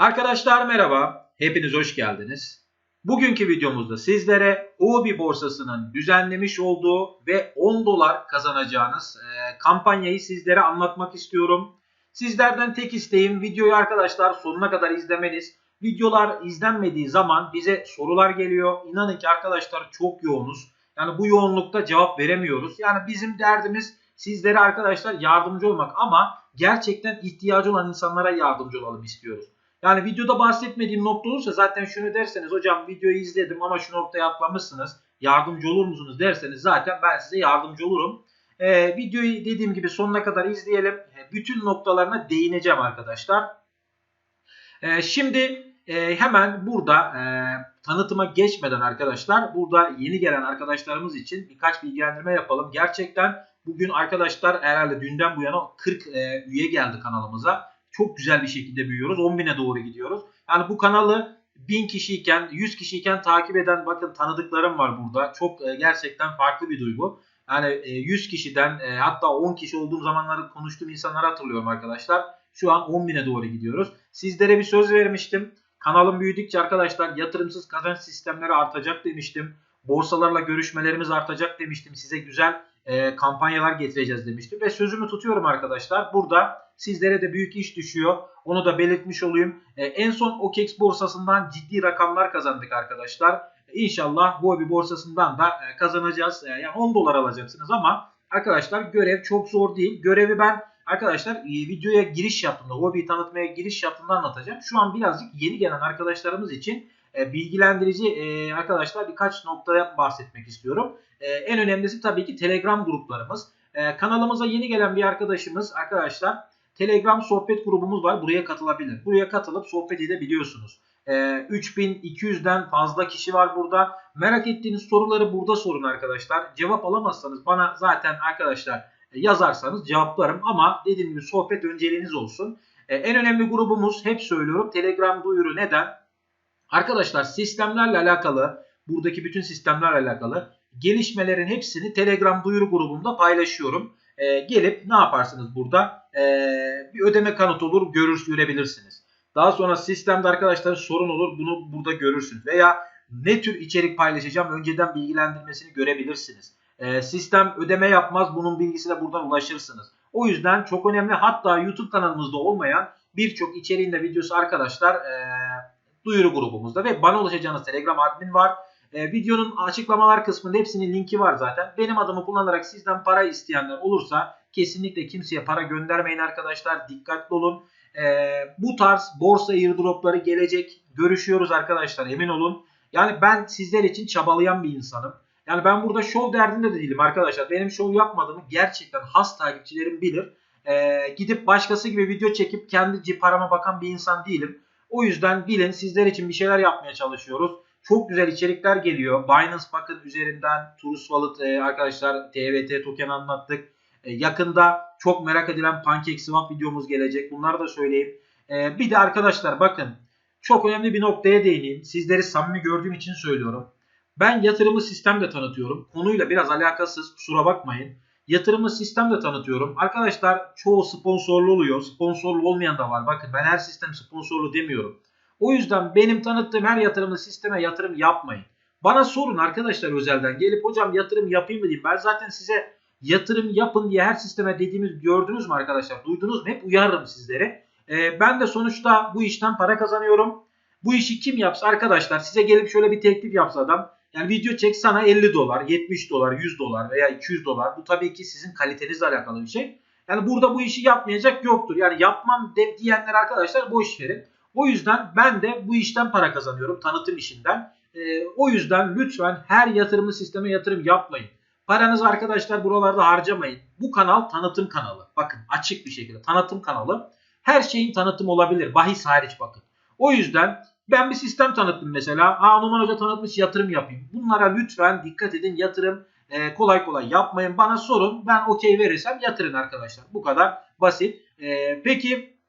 Arkadaşlar merhaba, hepiniz hoş geldiniz. Bugünkü videomuzda sizlere Huobi borsasının düzenlemiş olduğu ve 10 dolar kazanacağınız e, kampanyayı sizlere anlatmak istiyorum. Sizlerden tek isteğim videoyu arkadaşlar sonuna kadar izlemeniz. Videolar izlenmediği zaman bize sorular geliyor. İnanın ki arkadaşlar çok yoğunuz. Yani bu yoğunlukta cevap veremiyoruz. Yani bizim derdimiz sizlere arkadaşlar yardımcı olmak ama gerçekten ihtiyacı olan insanlara yardımcı olalım istiyoruz. Yani videoda bahsetmediğim nokta olursa zaten şunu derseniz hocam videoyu izledim ama şu noktaya atlamışsınız. Yardımcı olur musunuz derseniz zaten ben size yardımcı olurum. Ee, videoyu dediğim gibi sonuna kadar izleyelim. Bütün noktalarına değineceğim arkadaşlar. Ee, şimdi e, hemen burada e, tanıtıma geçmeden arkadaşlar burada yeni gelen arkadaşlarımız için birkaç bilgilendirme yapalım. Gerçekten bugün arkadaşlar herhalde dünden bu yana 40 e, üye geldi kanalımıza çok güzel bir şekilde büyüyoruz. 10 bine doğru gidiyoruz. Yani bu kanalı 1000 kişiyken 100 kişiyken takip eden bakın tanıdıklarım var burada. Çok e, gerçekten farklı bir duygu. Yani 100 e, kişiden e, hatta 10 kişi olduğum zamanları konuştuğum insanları hatırlıyorum arkadaşlar. Şu an 10 bine doğru gidiyoruz. Sizlere bir söz vermiştim. Kanalım büyüdükçe arkadaşlar yatırımsız kazanç sistemleri artacak demiştim. Borsalarla görüşmelerimiz artacak demiştim. Size güzel e, kampanyalar getireceğiz demiştim. Ve sözümü tutuyorum arkadaşlar. Burada sizlere de büyük iş düşüyor. Onu da belirtmiş olayım. E, en son OKEX borsasından ciddi rakamlar kazandık arkadaşlar. İnşallah bir borsasından da e, kazanacağız. E, yani 10 dolar alacaksınız ama arkadaşlar görev çok zor değil. Görevi ben arkadaşlar e, videoya giriş yaptığımda, hobiyi tanıtmaya giriş yaptığımda anlatacağım. Şu an birazcık yeni gelen arkadaşlarımız için e, bilgilendirici e, arkadaşlar birkaç noktaya bahsetmek istiyorum. E, en önemlisi tabii ki Telegram gruplarımız. Kanalımıza yeni gelen bir arkadaşımız arkadaşlar Telegram sohbet grubumuz var. Buraya katılabilir. Buraya katılıp sohbet edebiliyorsunuz. E, 3200'den fazla kişi var burada. Merak ettiğiniz soruları burada sorun arkadaşlar. Cevap alamazsanız bana zaten arkadaşlar yazarsanız cevaplarım ama dediğim gibi sohbet önceliğiniz olsun. En önemli grubumuz hep söylüyorum Telegram duyuru neden? Arkadaşlar sistemlerle alakalı buradaki bütün sistemlerle alakalı gelişmelerin hepsini Telegram duyuru grubumda paylaşıyorum. Ee, gelip ne yaparsınız burada? Ee, bir ödeme kanıtı olur görür, görebilirsiniz. Daha sonra sistemde arkadaşlar sorun olur bunu burada görürsünüz. Veya ne tür içerik paylaşacağım önceden bilgilendirmesini görebilirsiniz. Ee, sistem ödeme yapmaz bunun bilgisine buradan ulaşırsınız. O yüzden çok önemli hatta YouTube kanalımızda olmayan birçok içeriğinde videosu arkadaşlar ee, duyuru grubumuzda ve bana ulaşacağınız Telegram admin var. E, videonun açıklamalar kısmında hepsinin linki var zaten. Benim adımı kullanarak sizden para isteyenler olursa kesinlikle kimseye para göndermeyin arkadaşlar. Dikkatli olun. E, bu tarz borsa airdropları gelecek. Görüşüyoruz arkadaşlar emin olun. Yani ben sizler için çabalayan bir insanım. Yani ben burada şov derdinde de değilim arkadaşlar. Benim şov yapmadığımı gerçekten has takipçilerim bilir. Ee, gidip başkası gibi video çekip kendi parama bakan bir insan değilim. O yüzden bilin sizler için bir şeyler yapmaya çalışıyoruz. Çok güzel içerikler geliyor. Binance bakın üzerinden Trust Wallet e, arkadaşlar TVT token anlattık. E, yakında çok merak edilen PancakeSwap videomuz gelecek. Bunları da söyleyeyim. E, bir de arkadaşlar bakın çok önemli bir noktaya değineyim. Sizleri samimi gördüğüm için söylüyorum. Ben yatırımı sistemde tanıtıyorum. Konuyla biraz alakasız kusura bakmayın. Yatırımı sistemde tanıtıyorum. Arkadaşlar çoğu sponsorlu oluyor. Sponsorlu olmayan da var. Bakın ben her sistem sponsorlu demiyorum. O yüzden benim tanıttığım her yatırımlı sisteme yatırım yapmayın. Bana sorun arkadaşlar özelden gelip hocam yatırım yapayım mı diyeyim. Ben zaten size yatırım yapın diye her sisteme dediğimiz gördünüz mü arkadaşlar? Duydunuz mu? Hep uyarırım sizlere. Ee, ben de sonuçta bu işten para kazanıyorum. Bu işi kim yapsa arkadaşlar size gelip şöyle bir teklif yapsa adam. Yani video çek sana 50 dolar, 70 dolar, 100 dolar veya 200 dolar. Bu tabii ki sizin kalitenizle alakalı bir şey. Yani burada bu işi yapmayacak yoktur. Yani yapmam de, diyenler arkadaşlar boş verin. O yüzden ben de bu işten para kazanıyorum tanıtım işinden. E, o yüzden lütfen her yatırımlı sisteme yatırım yapmayın. Paranızı arkadaşlar buralarda harcamayın. Bu kanal tanıtım kanalı. Bakın açık bir şekilde tanıtım kanalı. Her şeyin tanıtım olabilir. Bahis hariç bakın. O yüzden ben bir sistem tanıttım mesela. Aa Numan Hoca tanıtmış yatırım yapayım. Bunlara lütfen dikkat edin. Yatırım e, kolay kolay yapmayın. Bana sorun. Ben okey verirsem yatırın arkadaşlar. Bu kadar basit. E, peki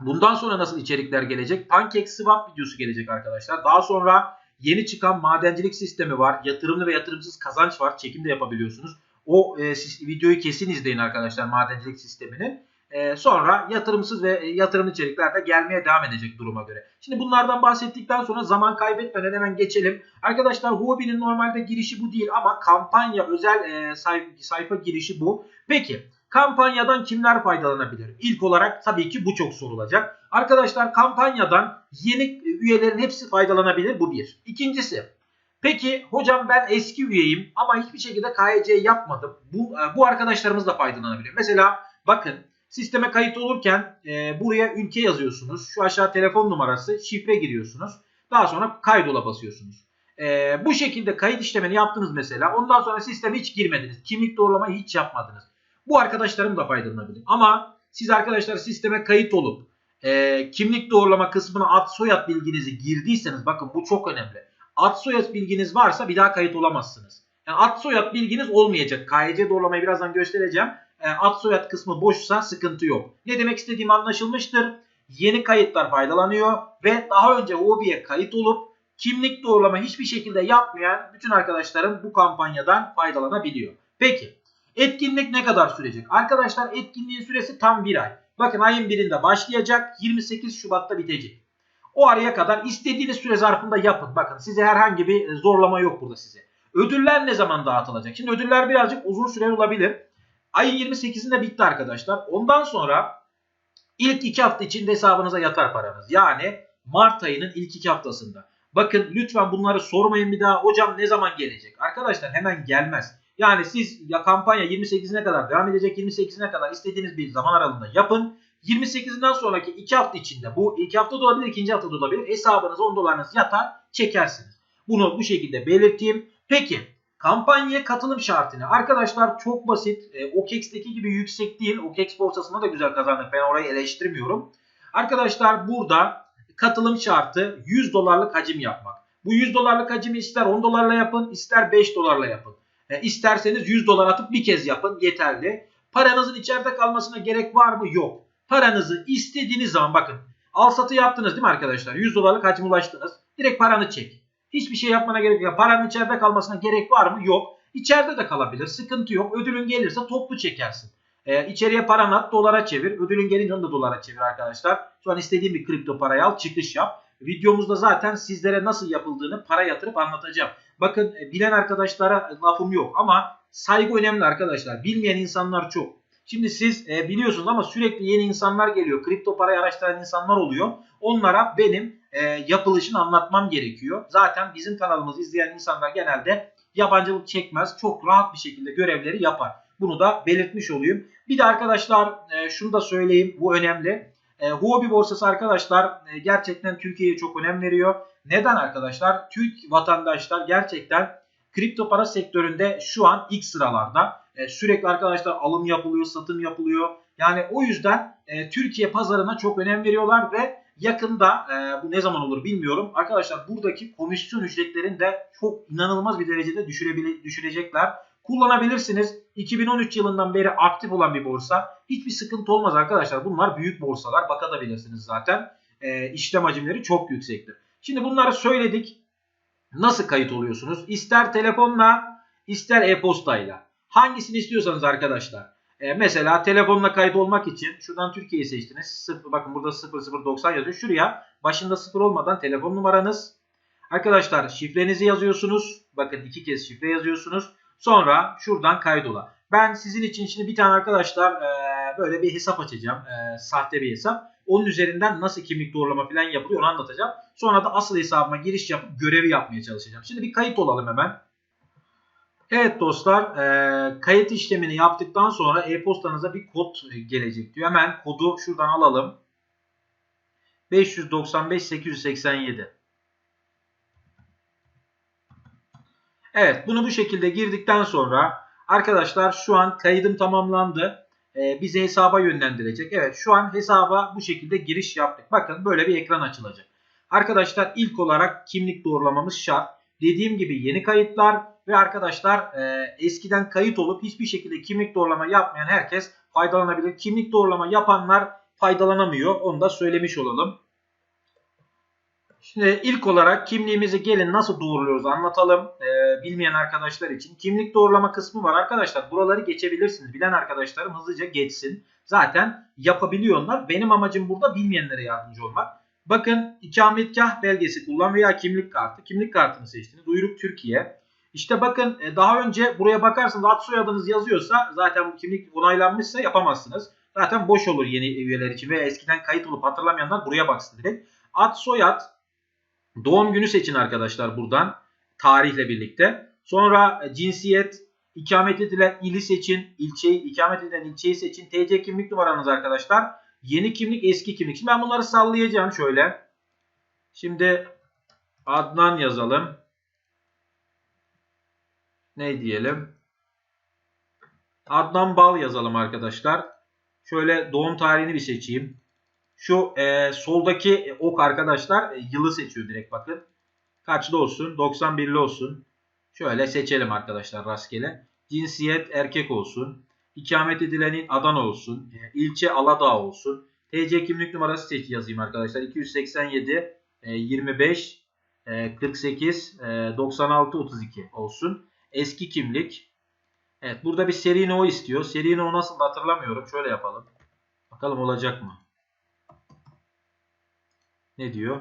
Bundan sonra nasıl içerikler gelecek? Pancake Swap videosu gelecek arkadaşlar. Daha sonra yeni çıkan madencilik sistemi var. Yatırımlı ve yatırımsız kazanç var. Çekim de yapabiliyorsunuz. O e, siz, videoyu kesin izleyin arkadaşlar madencilik sistemini. Ee, sonra yatırımsız ve yatırımlı içerikler de gelmeye devam edecek duruma göre. Şimdi bunlardan bahsettikten sonra zaman kaybetmeden hemen geçelim. Arkadaşlar Huobi'nin normalde girişi bu değil ama kampanya özel e, sayfa, sayfa girişi bu. Peki kampanyadan kimler faydalanabilir? İlk olarak tabii ki bu çok sorulacak. Arkadaşlar kampanyadan yeni üyelerin hepsi faydalanabilir bu bir. İkincisi Peki hocam ben eski üyeyim ama hiçbir şekilde KYC yapmadım. Bu, e, bu arkadaşlarımız da faydalanabilir. Mesela bakın sisteme kayıt olurken e, buraya ülke yazıyorsunuz. Şu aşağı telefon numarası, şifre giriyorsunuz. Daha sonra kaydola basıyorsunuz. E, bu şekilde kayıt işlemini yaptınız mesela. Ondan sonra sisteme hiç girmediniz. Kimlik doğrulamayı hiç yapmadınız. Bu arkadaşlarım da faydalanabilir. Ama siz arkadaşlar sisteme kayıt olup e, kimlik doğrulama kısmına ad soyad bilginizi girdiyseniz bakın bu çok önemli ad soyad bilginiz varsa bir daha kayıt olamazsınız. Yani ad soyad bilginiz olmayacak. KYC doğrulamayı birazdan göstereceğim. E, ad soyad kısmı boşsa sıkıntı yok. Ne demek istediğim anlaşılmıştır. Yeni kayıtlar faydalanıyor ve daha önce OBİ'ye kayıt olup kimlik doğrulama hiçbir şekilde yapmayan bütün arkadaşlarım bu kampanyadan faydalanabiliyor. Peki etkinlik ne kadar sürecek? Arkadaşlar etkinliğin süresi tam bir ay. Bakın ayın birinde başlayacak 28 Şubat'ta bitecek. O araya kadar istediğiniz süre zarfında yapın. Bakın size herhangi bir zorlama yok burada size. Ödüller ne zaman dağıtılacak? Şimdi ödüller birazcık uzun süre olabilir. Ayın 28'inde bitti arkadaşlar. Ondan sonra ilk iki hafta içinde hesabınıza yatar paranız. Yani Mart ayının ilk iki haftasında. Bakın lütfen bunları sormayın bir daha. Hocam ne zaman gelecek? Arkadaşlar hemen gelmez. Yani siz ya kampanya 28'ine kadar devam edecek. 28'ine kadar istediğiniz bir zaman aralığında yapın. 28'inden sonraki 2 hafta içinde bu 2 hafta da olabilir, ikinci hafta da olabilir. Hesabınıza 10 dolarınız yatar, çekersiniz. Bunu bu şekilde belirteyim. Peki kampanyaya katılım şartını arkadaşlar çok basit. E, OKEX'teki gibi yüksek değil. OKEX borsasında da güzel kazandık. Ben orayı eleştirmiyorum. Arkadaşlar burada katılım şartı 100 dolarlık hacim yapmak. Bu 100 dolarlık hacimi ister 10 dolarla yapın, ister 5 dolarla yapın. E, isterseniz 100 dolar atıp bir kez yapın yeterli. Paranızın içeride kalmasına gerek var mı? Yok. Paranızı istediğiniz zaman bakın al satı yaptınız değil mi arkadaşlar? 100 dolarlık hacim ulaştınız. Direkt paranı çek. Hiçbir şey yapmana gerek yok. Paranın içeride kalmasına gerek var mı? Yok. İçeride de kalabilir. Sıkıntı yok. Ödülün gelirse toplu çekersin. Ee, içeriye paranı at dolara çevir. Ödülün gelince onu da dolara çevir arkadaşlar. Şu an istediğin bir kripto parayı al çıkış yap. Videomuzda zaten sizlere nasıl yapıldığını para yatırıp anlatacağım. Bakın e, bilen arkadaşlara lafım yok ama saygı önemli arkadaşlar. Bilmeyen insanlar çok. Şimdi siz e, biliyorsunuz ama sürekli yeni insanlar geliyor. Kripto parayı araştıran insanlar oluyor. Onlara benim e, yapılışını anlatmam gerekiyor. Zaten bizim kanalımızı izleyen insanlar genelde yabancılık çekmez. Çok rahat bir şekilde görevleri yapar. Bunu da belirtmiş olayım. Bir de arkadaşlar e, şunu da söyleyeyim. Bu önemli. E, Huobi borsası arkadaşlar e, gerçekten Türkiye'ye çok önem veriyor. Neden arkadaşlar? Türk vatandaşlar gerçekten kripto para sektöründe şu an ilk sıralarda. E, sürekli arkadaşlar alım yapılıyor, satım yapılıyor. Yani o yüzden e, Türkiye pazarına çok önem veriyorlar ve yakında e, bu ne zaman olur bilmiyorum. Arkadaşlar buradaki komisyon ücretlerini de çok inanılmaz bir derecede düşürecekler. Kullanabilirsiniz. 2013 yılından beri aktif olan bir borsa. Hiçbir sıkıntı olmaz arkadaşlar. Bunlar büyük borsalar. Bakabilirsiniz zaten. E, işlem hacimleri çok yüksektir. Şimdi bunları söyledik. Nasıl kayıt oluyorsunuz? İster telefonla ister e-postayla. Hangisini istiyorsanız arkadaşlar. Ee, mesela telefonla kayıt olmak için şuradan Türkiye'yi seçtiniz. Sıfır, bakın burada 0090 yazıyor. Şuraya başında sıfır olmadan telefon numaranız. Arkadaşlar şifrenizi yazıyorsunuz. Bakın iki kez şifre yazıyorsunuz. Sonra şuradan kaydola. Ben sizin için şimdi bir tane arkadaşlar e, böyle bir hesap açacağım. E, sahte bir hesap. Onun üzerinden nasıl kimlik doğrulama falan yapılıyor onu anlatacağım. Sonra da asıl hesabıma giriş yapıp görevi yapmaya çalışacağım. Şimdi bir kayıt olalım hemen. Evet dostlar e, kayıt işlemini yaptıktan sonra e-postanıza bir kod gelecek diyor. Hemen kodu şuradan alalım. 595 887. Evet bunu bu şekilde girdikten sonra arkadaşlar şu an kaydım tamamlandı. E, bizi hesaba yönlendirecek. Evet şu an hesaba bu şekilde giriş yaptık. Bakın böyle bir ekran açılacak. Arkadaşlar ilk olarak kimlik doğrulamamız şart. Dediğim gibi yeni kayıtlar ve arkadaşlar e, eskiden kayıt olup hiçbir şekilde kimlik doğrulama yapmayan herkes faydalanabilir. Kimlik doğrulama yapanlar faydalanamıyor. Onu da söylemiş olalım. Şimdi ilk olarak kimliğimizi gelin nasıl doğruluyoruz anlatalım ee, bilmeyen arkadaşlar için. Kimlik doğrulama kısmı var arkadaşlar. Buraları geçebilirsiniz. Bilen arkadaşlarım hızlıca geçsin. Zaten yapabiliyorlar. Benim amacım burada bilmeyenlere yardımcı olmak. Bakın ikametgah belgesi kullan veya kimlik kartı. Kimlik kartını seçtiniz. Uyruk Türkiye. İşte bakın e, daha önce buraya bakarsınız ad soyadınız yazıyorsa zaten bu kimlik onaylanmışsa yapamazsınız. Zaten boş olur yeni üyeler için veya eskiden kayıt olup hatırlamayanlar buraya baksın direkt. Ad soyad Doğum günü seçin arkadaşlar buradan. Tarihle birlikte. Sonra e, cinsiyet, ikamet edilen ili seçin. ilçeyi, ikamet edilen ilçeyi seçin. TC kimlik numaranız arkadaşlar. Yeni kimlik, eski kimlik. Şimdi ben bunları sallayacağım şöyle. Şimdi Adnan yazalım. Ne diyelim? Adnan Bal yazalım arkadaşlar. Şöyle doğum tarihini bir seçeyim. Şu e, soldaki ok arkadaşlar e, yılı seçiyor direkt bakın. Kaçlı olsun? 91'li olsun. Şöyle seçelim arkadaşlar rastgele. Cinsiyet erkek olsun. İkamet edilenin Adana olsun. E, ilçe Aladağ olsun. TC kimlik numarası seç yazayım arkadaşlar. 287 e, 25 e, 48 e, 96 32 olsun. Eski kimlik. Evet burada bir seri no istiyor. Seri no nasıl hatırlamıyorum. Şöyle yapalım. Bakalım olacak mı? Ne diyor?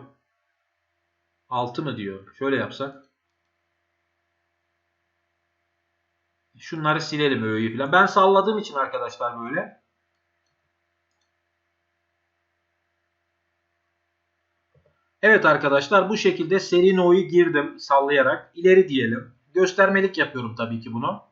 6 mı diyor? Şöyle yapsak. Şunları silelim öğeyi falan. Ben salladığım için arkadaşlar böyle. Evet arkadaşlar bu şekilde seri no'yu girdim sallayarak. ileri diyelim. Göstermelik yapıyorum tabii ki bunu.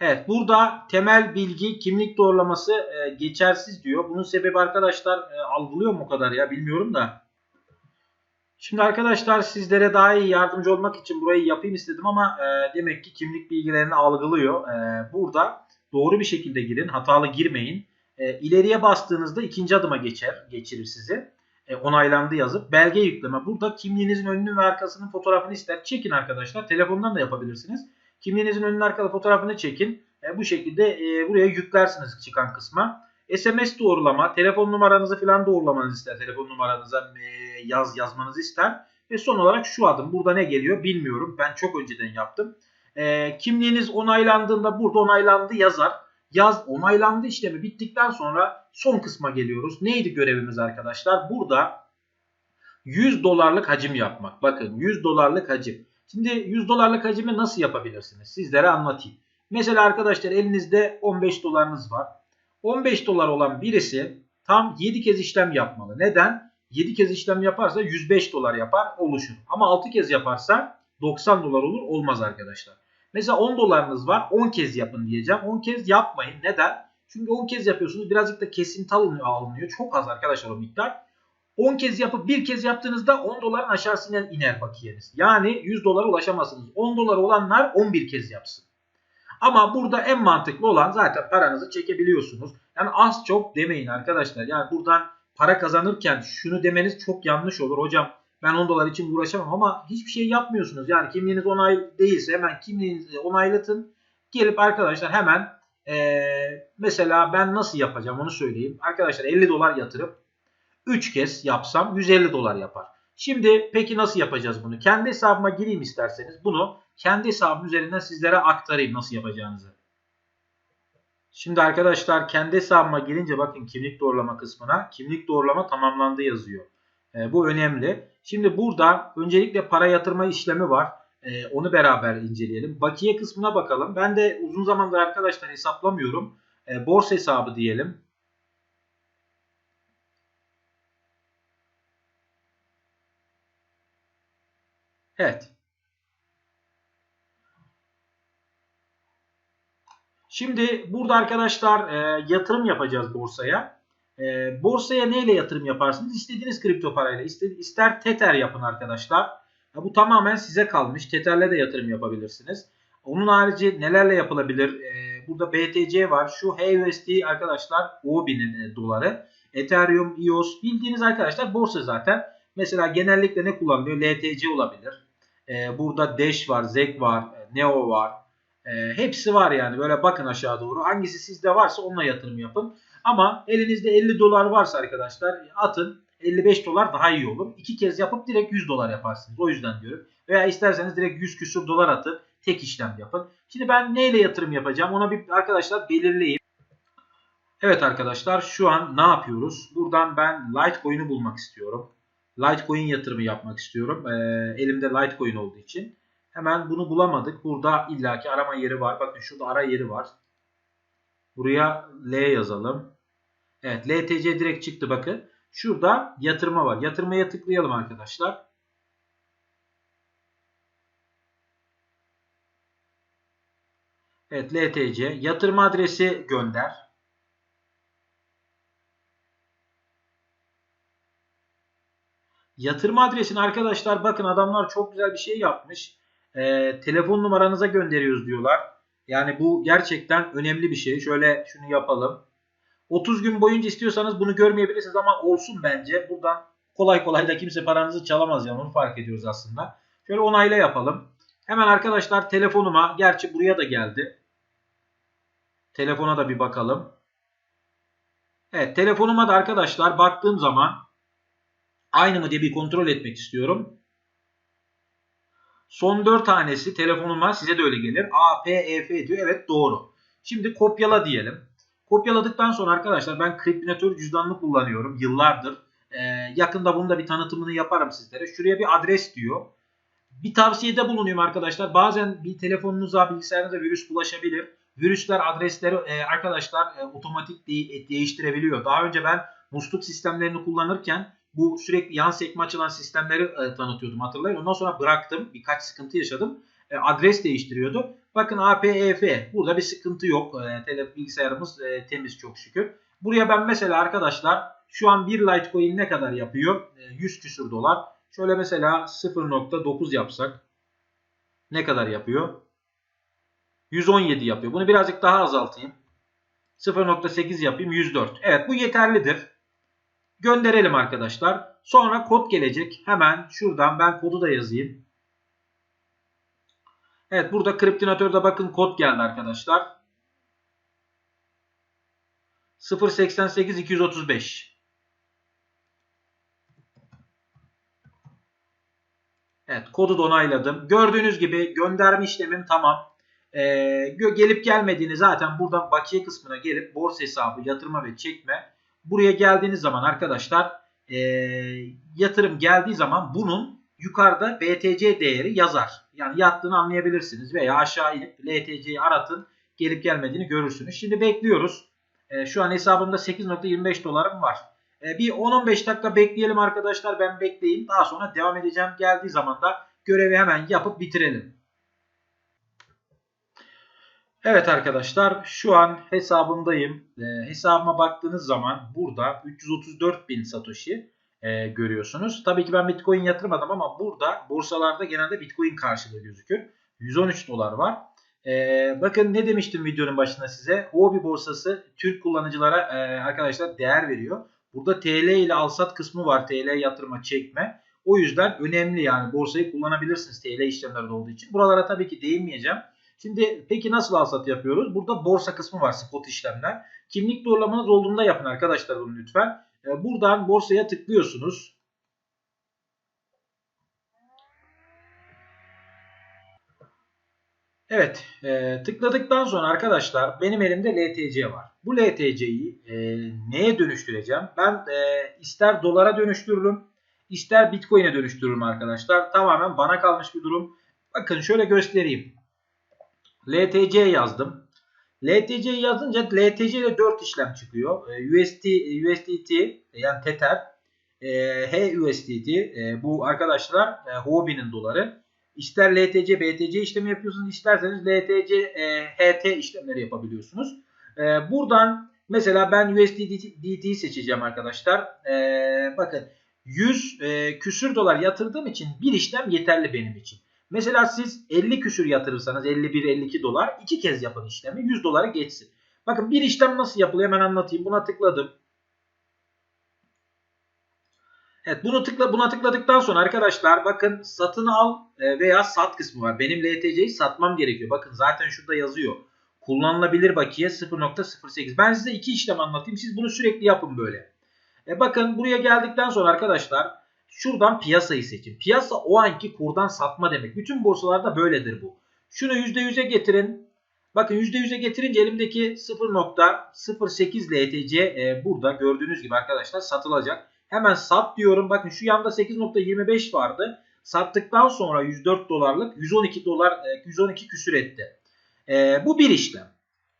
Evet burada temel bilgi kimlik doğrulaması e, geçersiz diyor. Bunun sebebi arkadaşlar e, algılıyor mu o kadar ya bilmiyorum da. Şimdi arkadaşlar sizlere daha iyi yardımcı olmak için burayı yapayım istedim ama e, demek ki kimlik bilgilerini algılıyor. E, burada doğru bir şekilde girin hatalı girmeyin. E, ileriye bastığınızda ikinci adıma geçer geçirir sizi. E, onaylandı yazıp belge yükleme. Burada kimliğinizin önünün ve arkasının fotoğrafını ister. Çekin arkadaşlar. Telefondan da yapabilirsiniz. Kimliğinizin önünün arkada fotoğrafını çekin. E, bu şekilde e, buraya yüklersiniz çıkan kısma. SMS doğrulama, telefon numaranızı falan doğrulamanızı ister. Telefon numaranıza e, yaz yazmanızı ister. Ve son olarak şu adım. Burada ne geliyor bilmiyorum. Ben çok önceden yaptım. E, kimliğiniz onaylandığında burada onaylandı yazar. Yaz onaylandı işlemi bittikten sonra son kısma geliyoruz. Neydi görevimiz arkadaşlar? Burada 100 dolarlık hacim yapmak. Bakın 100 dolarlık hacim. Şimdi 100 dolarlık hacimi nasıl yapabilirsiniz? Sizlere anlatayım. Mesela arkadaşlar elinizde 15 dolarınız var. 15 dolar olan birisi tam 7 kez işlem yapmalı. Neden? 7 kez işlem yaparsa 105 dolar yapar oluşur. Ama 6 kez yaparsa 90 dolar olur olmaz arkadaşlar. Mesela 10 dolarınız var 10 kez yapın diyeceğim. 10 kez yapmayın. Neden? Çünkü 10 kez yapıyorsunuz birazcık da kesinti alınıyor. Çok az arkadaşlar o miktar. 10 kez yapıp bir kez yaptığınızda 10 doların aşağısına iner bakiyeniz. Yani 100 dolara ulaşamazsınız. 10 dolar olanlar 11 kez yapsın. Ama burada en mantıklı olan zaten paranızı çekebiliyorsunuz. Yani az çok demeyin arkadaşlar. Yani buradan para kazanırken şunu demeniz çok yanlış olur. Hocam ben 10 dolar için uğraşamam ama hiçbir şey yapmıyorsunuz. Yani kimliğiniz onay değilse hemen kimliğinizi onaylatın. Gelip arkadaşlar hemen ee, mesela ben nasıl yapacağım onu söyleyeyim. Arkadaşlar 50 dolar yatırıp 3 kez yapsam 150 dolar yapar. Şimdi peki nasıl yapacağız bunu? Kendi hesabıma gireyim isterseniz bunu kendi hesabım üzerinden sizlere aktarayım nasıl yapacağınızı. Şimdi arkadaşlar kendi hesabıma girince bakın kimlik doğrulama kısmına kimlik doğrulama tamamlandı yazıyor. E, bu önemli. Şimdi burada öncelikle para yatırma işlemi var. E, onu beraber inceleyelim. Bakiye kısmına bakalım. Ben de uzun zamandır arkadaşlar hesaplamıyorum. E, borsa hesabı diyelim. Evet. Şimdi burada arkadaşlar e, yatırım yapacağız borsaya. E, borsaya neyle yatırım yaparsınız? İstediğiniz kripto parayla. İster, ister Tether yapın arkadaşlar. Bu tamamen size kalmış. Tether'le de yatırım yapabilirsiniz. Onun harici nelerle yapılabilir? E, burada BTC var. Şu HUSD arkadaşlar OBI'nin e, doları. Ethereum, EOS bildiğiniz arkadaşlar borsa zaten. Mesela genellikle ne kullanılıyor? LTC olabilir. E, burada Dash var, ZEC var, e, Neo var. E, hepsi var yani. Böyle bakın aşağı doğru. Hangisi sizde varsa onunla yatırım yapın. Ama elinizde 50 dolar varsa arkadaşlar atın. 55 dolar daha iyi olur. İki kez yapıp direkt 100 dolar yaparsınız. O yüzden diyorum. Veya isterseniz direkt 100 küsur dolar atın. Tek işlem yapın. Şimdi ben neyle yatırım yapacağım? Ona bir arkadaşlar belirleyeyim. Evet arkadaşlar şu an ne yapıyoruz? Buradan ben Litecoin'i bulmak istiyorum. Litecoin yatırımı yapmak istiyorum. Ee, elimde Litecoin olduğu için. Hemen bunu bulamadık. Burada illaki arama yeri var. Bakın şurada ara yeri var. Buraya L yazalım. Evet LTC direkt çıktı bakın. Şurada yatırma var. Yatırmaya tıklayalım arkadaşlar. Evet LTC. Yatırma adresi gönder. Yatırma adresini arkadaşlar bakın adamlar çok güzel bir şey yapmış. Ee, telefon numaranıza gönderiyoruz diyorlar. Yani bu gerçekten önemli bir şey. Şöyle şunu yapalım. 30 gün boyunca istiyorsanız bunu görmeyebilirsiniz ama olsun bence. Buradan kolay kolay da kimse paranızı çalamaz yani onu fark ediyoruz aslında. Şöyle onayla yapalım. Hemen arkadaşlar telefonuma gerçi buraya da geldi. Telefona da bir bakalım. Evet telefonuma da arkadaşlar baktığım zaman aynı mı diye bir kontrol etmek istiyorum. Son 4 tanesi telefonuma size de öyle gelir. A, P, E, F diyor. Evet doğru. Şimdi kopyala diyelim. Kopyaladıktan sonra arkadaşlar ben kriptinatör cüzdanını kullanıyorum yıllardır. Ee, yakında bunun da bir tanıtımını yaparım sizlere. Şuraya bir adres diyor. Bir tavsiyede bulunuyorum arkadaşlar. Bazen bir telefonunuza, bilgisayarınıza virüs bulaşabilir. Virüsler adresleri e, arkadaşlar e, otomatik de değiştirebiliyor. Daha önce ben musluk sistemlerini kullanırken bu sürekli yan sekme açılan sistemleri e, tanıtıyordum hatırlayın. Ondan sonra bıraktım. Birkaç sıkıntı yaşadım. E, adres değiştiriyordu. Bakın APEF burada bir sıkıntı yok. E, bilgisayarımız e, temiz çok şükür. Buraya ben mesela arkadaşlar şu an bir Litecoin ne kadar yapıyor? E, 100 küsür dolar. Şöyle mesela 0.9 yapsak ne kadar yapıyor? 117 yapıyor. Bunu birazcık daha azaltayım. 0.8 yapayım 104. Evet bu yeterlidir. Gönderelim arkadaşlar. Sonra kod gelecek. Hemen şuradan ben kodu da yazayım. Evet burada kriptinatörde bakın kod geldi arkadaşlar. 088 235. Evet kodu da onayladım. Gördüğünüz gibi gönderme işlemim tamam. Ee, gelip gelmediğini zaten buradan bakiye kısmına gelip borsa hesabı yatırma ve çekme. Buraya geldiğiniz zaman arkadaşlar e, yatırım geldiği zaman bunun yukarıda BTC değeri yazar. Yani yattığını anlayabilirsiniz veya aşağı inip LTC'yi aratın gelip gelmediğini görürsünüz. Şimdi bekliyoruz. E, şu an hesabımda 8.25 dolarım var. E, bir 10-15 dakika bekleyelim arkadaşlar. Ben bekleyeyim. Daha sonra devam edeceğim. Geldiği zaman da görevi hemen yapıp bitirelim. Evet arkadaşlar şu an hesabımdayım. E, hesabıma baktığınız zaman burada 334 bin Satoshi e, görüyorsunuz. Tabii ki ben Bitcoin yatırmadım ama burada borsalarda genelde Bitcoin karşılığı gözükür. 113 dolar var. E, bakın ne demiştim videonun başında size. Huobi borsası Türk kullanıcılara e, arkadaşlar değer veriyor. Burada TL ile alsat kısmı var. TL yatırma çekme. O yüzden önemli yani borsayı kullanabilirsiniz TL işlemlerde olduğu için. Buralara tabii ki değinmeyeceğim. Şimdi peki nasıl alsat yapıyoruz? Burada borsa kısmı var spot işlemler. Kimlik doğrulamanız olduğunda yapın arkadaşlar bunu lütfen. Ee, buradan borsaya tıklıyorsunuz. Evet e, tıkladıktan sonra arkadaşlar benim elimde LTC var. Bu LTC'yi e, neye dönüştüreceğim? Ben e, ister dolara dönüştürürüm ister bitcoin'e dönüştürürüm arkadaşlar. Tamamen bana kalmış bir durum. Bakın şöyle göstereyim. LTC yazdım. LTC yazınca LTC ile 4 işlem çıkıyor. UST, USDT yani Tether, e, HUSDT e, bu arkadaşlar e, Huobi'nin doları. İster LTC, BTC işlemi yapıyorsunuz, isterseniz LTC, e, HT işlemleri yapabiliyorsunuz. E, buradan mesela ben USDT'yi seçeceğim arkadaşlar. E, bakın 100 e, küsür dolar yatırdığım için bir işlem yeterli benim için. Mesela siz 50 küsür yatırırsanız 51-52 dolar iki kez yapın işlemi 100 doları geçsin. Bakın bir işlem nasıl yapılıyor hemen anlatayım. Buna tıkladım. Evet bunu tıkla buna tıkladıktan sonra arkadaşlar bakın satın al e, veya sat kısmı var. Benim LTC'yi satmam gerekiyor. Bakın zaten şurada yazıyor. Kullanılabilir bakiye 0.08. Ben size iki işlem anlatayım. Siz bunu sürekli yapın böyle. E bakın buraya geldikten sonra arkadaşlar şuradan piyasayı seçin. Piyasa o anki kurdan satma demek. Bütün borsalarda böyledir bu. Şunu %100'e getirin. Bakın %100'e getirince elimdeki 0.08 LTC e, burada gördüğünüz gibi arkadaşlar satılacak. Hemen sat diyorum. Bakın şu yanda 8.25 vardı. Sattıktan sonra 104 dolarlık 112 dolar 112 e, küsür etti. E, bu bir işlem.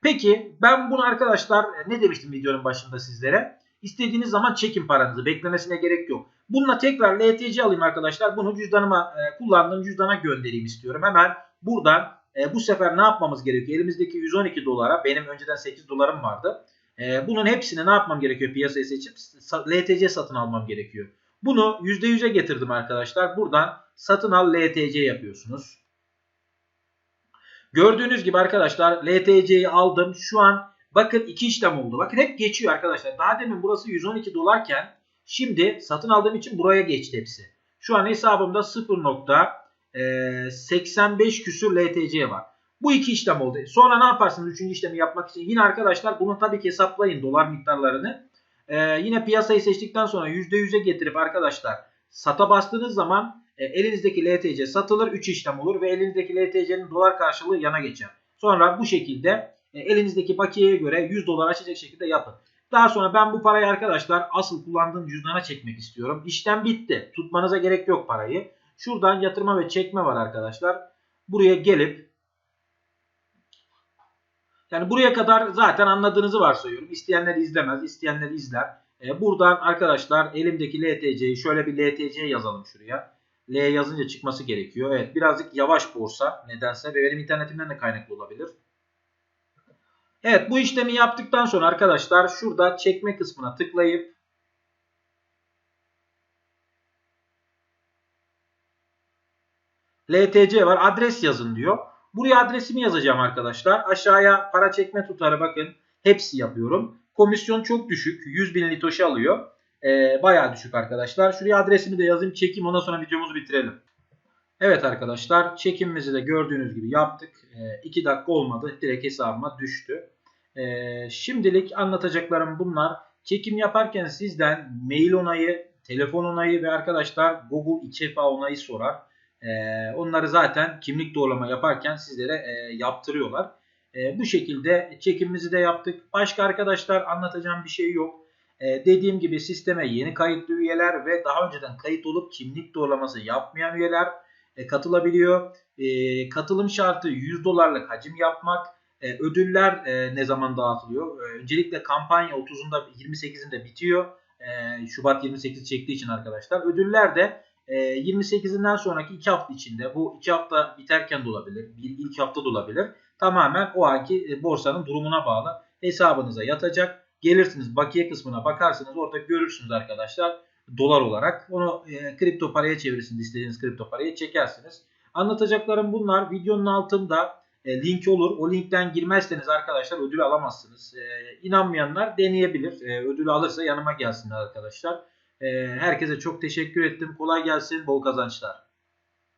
Peki ben bunu arkadaşlar ne demiştim videonun başında sizlere? İstediğiniz zaman çekin paranızı. Beklemesine gerek yok. Bununla tekrar LTC alayım arkadaşlar. Bunu cüzdanıma e, kullandığım cüzdana göndereyim istiyorum. Hemen buradan e, bu sefer ne yapmamız gerekiyor? Elimizdeki 112 dolara benim önceden 8 dolarım vardı. E, bunun hepsini ne yapmam gerekiyor piyasaya seçip LTC satın almam gerekiyor. Bunu %100'e getirdim arkadaşlar. Buradan satın al LTC yapıyorsunuz. Gördüğünüz gibi arkadaşlar LTC'yi aldım. Şu an bakın iki işlem oldu. Bakın hep geçiyor arkadaşlar. Daha demin burası 112 dolarken şimdi satın aldığım için buraya geçti hepsi. Şu an hesabımda 0.85 küsür LTC var. Bu iki işlem oldu. Sonra ne yaparsınız üçüncü işlemi yapmak için? Yine arkadaşlar bunu tabii ki hesaplayın dolar miktarlarını. Ee, yine piyasayı seçtikten sonra %100'e getirip arkadaşlar sata bastığınız zaman e, elinizdeki LTC satılır 3 işlem olur ve elinizdeki LTC'nin dolar karşılığı yana geçer. Sonra bu şekilde e, elinizdeki bakiyeye göre 100 dolar açacak şekilde yapın. Daha sonra ben bu parayı arkadaşlar asıl kullandığım cüzdana çekmek istiyorum. İşlem bitti. Tutmanıza gerek yok parayı. Şuradan yatırma ve çekme var arkadaşlar. Buraya gelip yani buraya kadar zaten anladığınızı varsayıyorum. İsteyenler izlemez, isteyenler izler. E, buradan arkadaşlar elimdeki LTC'yi şöyle bir LTC yazalım şuraya. L yazınca çıkması gerekiyor. Evet birazcık yavaş borsa nedense ve benim internetimden de kaynaklı olabilir. Evet bu işlemi yaptıktan sonra arkadaşlar şurada çekme kısmına tıklayıp LTC var adres yazın diyor. Buraya adresimi yazacağım arkadaşlar. Aşağıya para çekme tutarı bakın hepsi yapıyorum. Komisyon çok düşük 100 bin litoşi alıyor. Ee, bayağı düşük arkadaşlar. Şuraya adresimi de yazayım çekeyim ondan sonra videomuzu bitirelim. Evet arkadaşlar çekimimizi de gördüğünüz gibi yaptık. 2 ee, dakika olmadı direkt hesabıma düştü. Ee, şimdilik anlatacaklarım bunlar. Çekim yaparken sizden mail onayı, telefon onayı ve arkadaşlar Google İçefa onayı sorar. Ee, onları zaten kimlik doğrulama yaparken sizlere e, yaptırıyorlar. E, bu şekilde çekimimizi de yaptık. Başka arkadaşlar anlatacağım bir şey yok. E, dediğim gibi sisteme yeni kayıtlı üyeler ve daha önceden kayıt olup kimlik doğrulaması yapmayan üyeler e, katılabiliyor. E, katılım şartı 100 dolarlık hacim yapmak. E, ödüller ne zaman dağıtılıyor? Öncelikle kampanya 30'unda 28'inde bitiyor. Şubat 28 çektiği için arkadaşlar. Ödüller de e, 28'inden sonraki 2 hafta içinde bu 2 hafta biterken de olabilir. Bir ilk hafta da olabilir. Tamamen o anki borsanın durumuna bağlı hesabınıza yatacak. Gelirsiniz bakiye kısmına bakarsınız orada görürsünüz arkadaşlar dolar olarak. Onu e, kripto paraya çevirirsiniz istediğiniz kripto paraya çekersiniz. Anlatacaklarım bunlar. Videonun altında e, link olur. O linkten girmezseniz arkadaşlar ödül alamazsınız. E, inanmayanlar deneyebilir. E, ödülü alırsa yanıma gelsinler arkadaşlar. E, herkese çok teşekkür ettim. Kolay gelsin. Bol kazançlar.